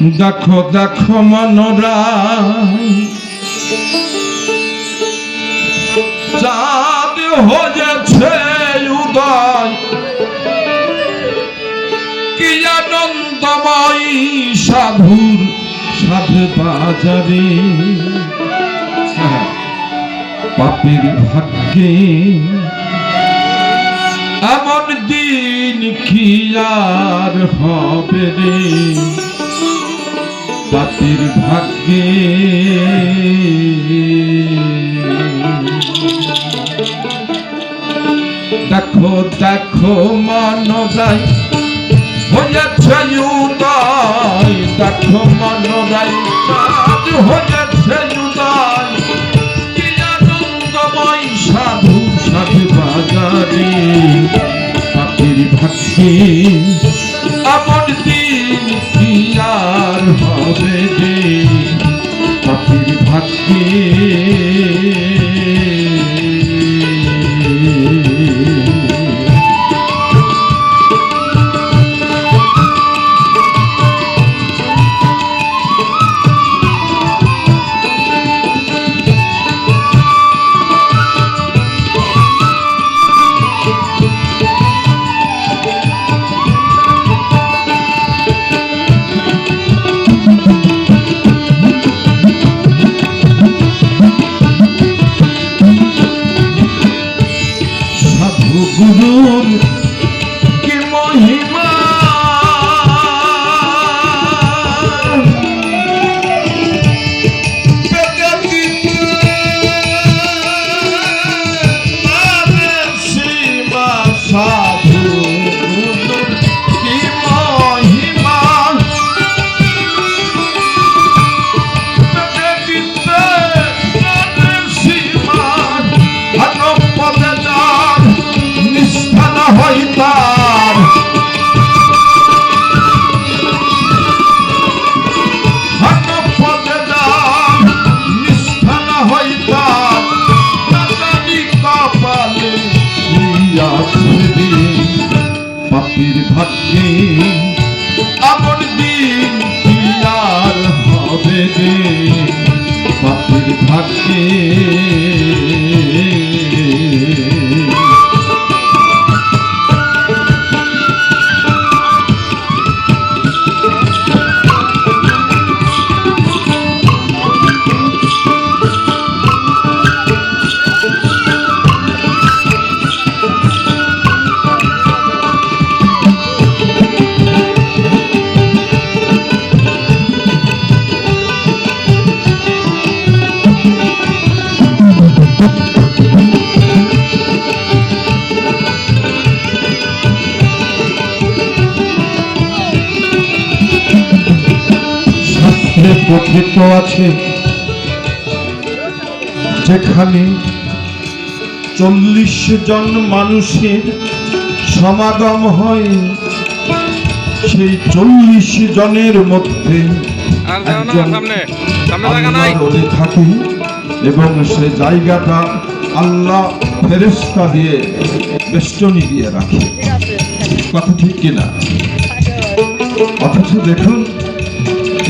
দেখো দেখো মনোরা। চাঁদ হয়েছে উদয়। কি আনন্দময়ী সাধুর সাধে বাজারে। পাপের ভাগ্যে এমন দিন কি আর হবে রে? পাপের ভাগ্যে দেখো দেখো মানরাই হয়েছে উদয় দেখো মানরাই চাঁদ হয়েছে উদয় কি আনন্দময় সাধু সাধু বাজারে। পাখির ভাগ্যে এমন দিন কি আর হবে? পাপির ভাগ্যে আপন দিন কি আর হবে রে পাপির ভাগ্যে শাস্ত্রে কথিত আছে যেখানে চল্লিশ জন মানুষের সমাগম হয়। সেই চল্লিশ জনের মধ্যে থাকে এবং সে জায়গাটা আল্লাহ ফেরেস্তা দিয়ে বেষ্টনী দিয়ে রাখে। কথা ঠিক কিনা? অথচ দেখুন।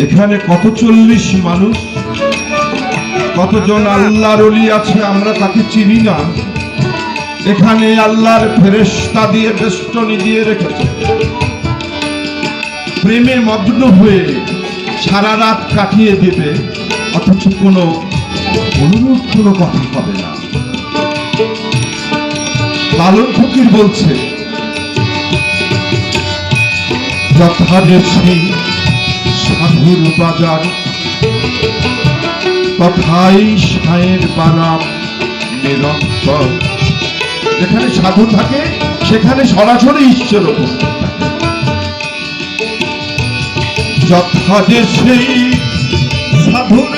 এখানে কত চল্লিশ মানুষ? কতজন আল্লাহর অলি আছে আমরা তাকে চিনি না। এখানে আল্লাহর ফেরেস্তা দিয়ে বেষ্টনী দিয়ে রেখেছে। প্রেমে মগ্ন হয়ে সারা রাত কাটিয়ে দেবে, অথচ কোনো অনুরোধ, কোনো কথা হবে না। লালন ফকির বলছে যথাদেশে সাধুর বাজার। কথাই সায়ের বানাম নিরন্তর। যেখানে সাধু থাকে, সেখানে সরাসরি ঈশ্বর উপস্থিত থাকে। সেই সাধুর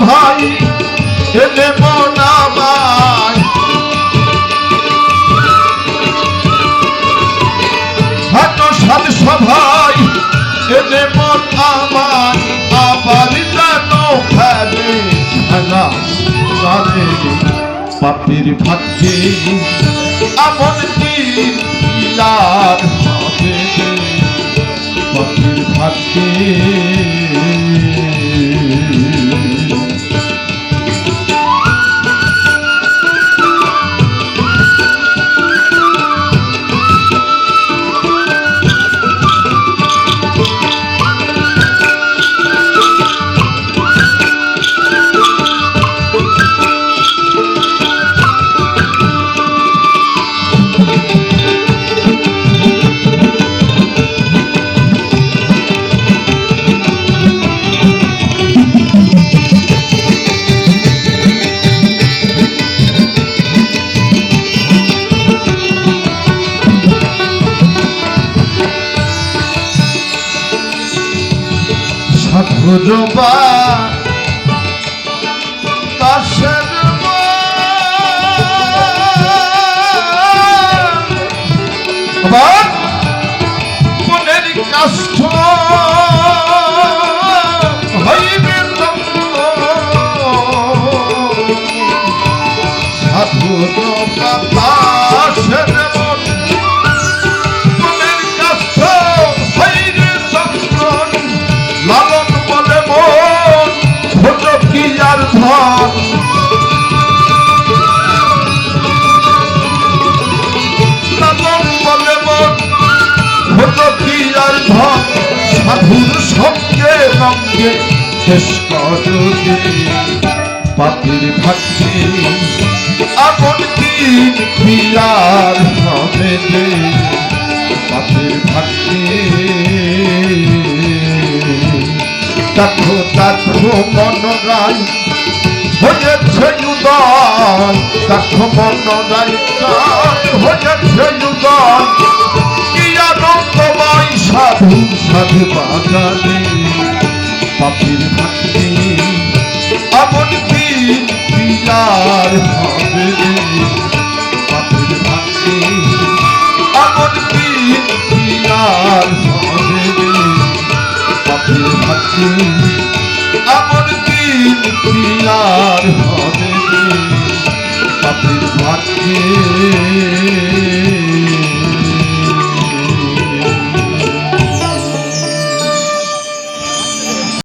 ভাই, এ দেব না ভাই। হাত সাত সভাই এ দেব আমার আবার যেন খেলে খেলা সারে পাপের ভাগ্যে আমন দিন ইলার ভাগ্যে দাসের আবার মনের কাষ্ঠ। হইবে সাধুরবা দাসের রঙ্গে শেষ করবে পাপির ভাগ্যে। আপন দিন পিয়ার হবে পাপের ভাগ্যে। দেখো দেখো মনরাই হয়েছে উদয়। দেখো মনরাই হয়েছে উদয়। কি আনন্দময় সাধু সাধু বাগানে পাপের ভাগ্যে এমন দিন পিয়ার হবে রে পাপের ভাগ্যে এমন দিন পিয়ার হবে রে পাপের ভাগ্যে এমন দিন পিয়ার হবে রে পাপের ভাগ্যে